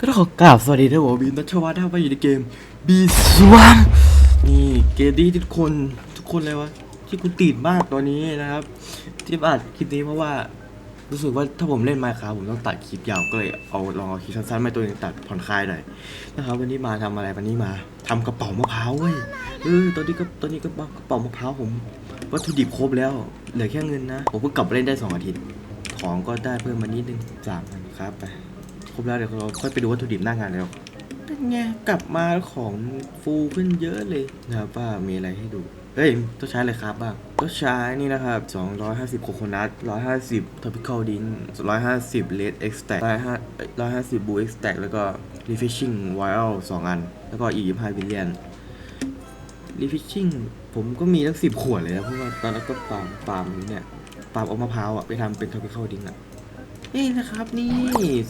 ก็ต้องขอกราบสวัสดีนะผมบีมนัชวัฒน์นะครับอยู่ในเกมบีสวมนี่เกมที่ทุกคนทุกคนเลยวะที่คุณติดมากตอนนี้นะครับ ที่อัดคลิปนี้เพราะว่ารู้สึกว่าถ้าผมเล่นมาครับผมต้องตัดคลิปยาวก็เลยเอาลองเอาคลิปสั้นๆมาตัวเองตัดผ่อนคลายหน่อยนะครับวันนี้มาทำอะไรวันนี้มาทำกระเป๋ามะพร้าวเว้ยเออตอนนี้ก็ตอนนี้ก็กระเป๋ามะพร้าวผมวัตถุดิบครบแล้วเหลือแค่เงินนะผมเพิ่งกลับเล่นได้สองอาทิตย์ ของก็ได้เพิ่มมานิดนึงสามพันครับไป ครบแล้วเดี๋ยวเราค่อยไปดูวัตถุดิบหน้างานแล้วเป็นไงกลับมาของฟูขึ้นเยอะเลยนะครับว่ามีอะไรให้ดูเฮ้ยต้องใช้อะไรครับบ้างต้องใช้นี่นะครับ 250โคโคนัท150 tropical din 150 red extract 150 blue extract แล้วก็ refreshing wild 2อัน แล้วก็อีก25 billion refreshing ผมก็มีตั้ง10 ขวดเลยนะเพราะว่าตอนนั้นก็ปาล์มปาล์มนี้เนี่ยปาล์มเอามะพร้าวอะไปทำเป็น tropical din อะ นี่นะครับนี่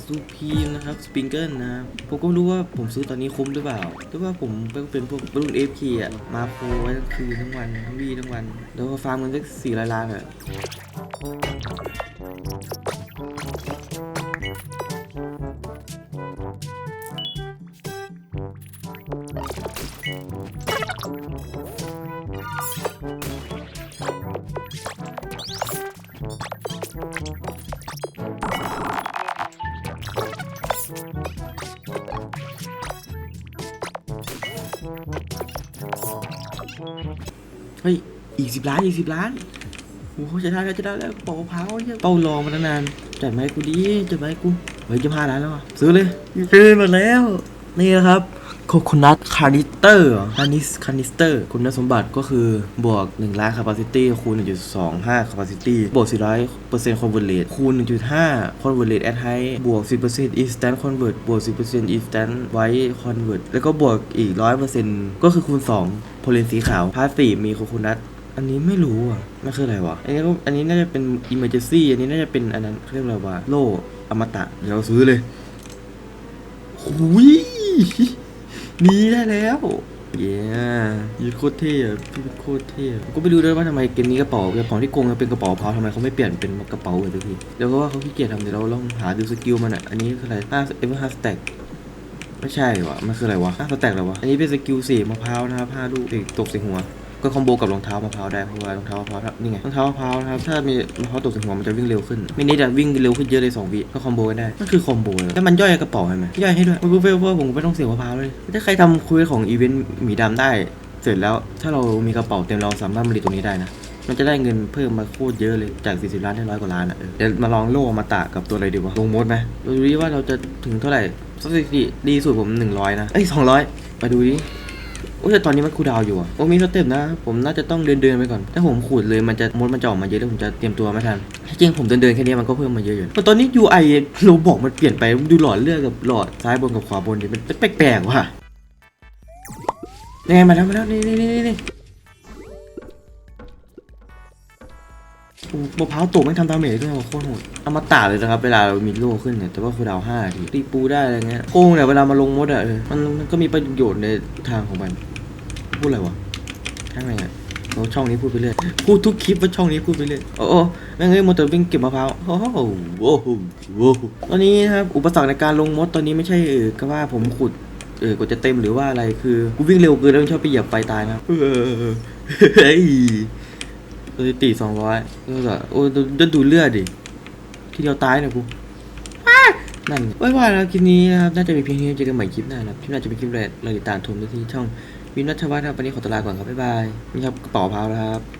ซูพีมนะครับสปริงเกิลนะผมก็ไม่รู้ว่าผมซื้อตอนนี้คุ้มหรือเปล่าแต่ว่าผมเป็นพวกรุ่น FK อะมาโพไว้ทั้งคืนทั้งวันทั้งวีทั้งวัน แล้วก็ฟาร์มเงินสักสี่ล้านล้านอ่ เฮ้ย อีกสิบล้าน อีกสิบล้านโอ้โหจะได้แล้วจะได้แล้วเป่ามะพร้าวเนี่ยเป้ารอมาตั้งนานจัดมาให้กูดีจัดมาให้กู เฮ้ยจะพาล้านแล้วอะซื้อเลยซื้อหมดแล้ว นี่นะครับ โคโคนัทคานิเตอร์คานิสคานิสเตอร์คุณสมบัติก็คือบวก1ล้าน capacity คูณ 1.25 capacity บวก 400% convert คูณ 1.5 convert rate at high บวก 10% instant convert บวก 10% instant white convert แล้วก็บวกอีก 100%ก็คือคูณ 2 โพลินสีขาวพาสีมีโคโคนัทอันนี้ไม่รู้อะมันคืออะไรวะ อันนี้ก็อันนี้น่าจะเป็น emergency อันนี้น่าจะเป็นอันนั้นเรียกอะไรวะ โลอมตะ เดี๋ยวเราซื้อเลยหุย มีได้แล้วเย้ยีโคตรเท่อะพี่โคตรเท่ก็ไม่รู้ด้วยว่าทำไมเกมนี้กระเป๋ากระเป๋าที่โกงเป็นกระเป๋าเพาทำไมเขาไม่เปลี่ยนเป็นกระเป๋าเลยทุกทีเดี๋ยวก็ว่าเขาขี้เกียจทำเดี๋ยวเราลองหาดูสกิลมันอะอันนี้คืออะไรห้าเอเวอร์ห้าสแต็กไม่ใช่วะมันคืออะไรวะห้าสแต็กเหรอวะอันนี้เป็นสกิลสี่มะพร้าวนะครับห้าลูกตกใส่หัว ก็คอมโบกับรองเท้ามะพร้าวได้เพราะว่ารองเท้ามะพร้าวนี่ไงรองเท้ามะพร้าวนะครับถ้ามีรองเท้าตกใส่หัวมันจะวิ่งเร็วขึ้นมินิจะวิ่งเร็วขึ้นเยอะเลยสองวิก็คอมโบกันได้นั่นคือคอมโบเลยแล้วมันย่อยกระเป๋าให้ไหมย่อยให้ด้วยมันคือเฟลเพราะว่าผมไม่ต้องเสียมะพร้าวเลยถ้าใครทำคุยของอีเวนต์หมีดำได้ เสร็จแล้วถ้าเรามีกระเป๋าเต็มเราสามารถผลิตตรงนี้ได้นะมันจะได้เงินเพิ่มมาโคตรเยอะเลยจาก 40 ล้านได้ร้อยกว่าล้านอะเออเดี๋ยวมาลองโล่มาตะกับตัวอะไรดีวะลงมดไหมดูดิว่าเราจะถึงเท่าไหร่สถิติดีสุดผม 100 นะ เอ้ย 200มาดูดิ โอ้ยแต่ตอนนี้มันคูลดาวอยู่อะโอ้มีสเต็ปนะ ผมน่าจะต้องเดินเดินไปก่อนถ้าผมขูดเลยมันจะมดมันจะออกมาเยอะแล้วผมจะเตรียมตัวไม่ทันจริงผมเดินเดินแค่นี้มันก็เพิ่มมาเยอะอยู่แต่ตอนนี้ UI เราบอกมันเปลี่ยนไปดูหลอดเลือดกับหลอดซ้ายบนกับขวาบนดิมันแปลกๆว่ะยังไงมาแล้วมาแล้วนี่นี่นี่นี่มะพร้าวตกไม่ทำดาเมจด้วยว่ะโคตรโหดเอามาตาเลยนะครับเวลาเรามีโล่ขึ้นเนี่ยแต่ว่าคูดาวห้าทีตีปูได้อะไรเงี้ยโกงเนี่ยเวลามาลงมดอะเออมันมันก็มีประโยชน์ในทางของมัน พูดอะไรวะช่างไงอะเราช่องนี้พูดไปเรื่อยพูดทุกคลิปว่าช่องนี้พูดไปเรื่อยโอ้โอ้แม่งเอ้ยมดตัววิ่งเก็บมะพร้าวโอ้โหโอ้โหโอ้โหตอนนี้นะครับอุปสรรคในการลงมดตอนนี้ไม่ใช่เออก็ว่าผมขุดเออกว่าจะเต็มหรือว่าอะไรคือกูวิ่งเร็วเกินแล้วชอบไปเหยียบไฟตายนะเออเฮ้ยสถิติสองร้อยก็แบบโอ้ดูดูดูเลือดดิที่เดียวตายเนี่ยกูนั่นไว้ว่าแล้วคลิปนี้นะครับน่าจะมีเพียงนี้เจอกันใหม่คลิปหน้านะครับคลิปหน้าจะเป็นคลิปแรกเราติดตามชมได้ที่ช่อง วินนัทวัฒน์ครับวันนี้ขอตัวลาก่อนครับบ๊ายบายนี่ครับกระเป๋าพร้าวนะครับ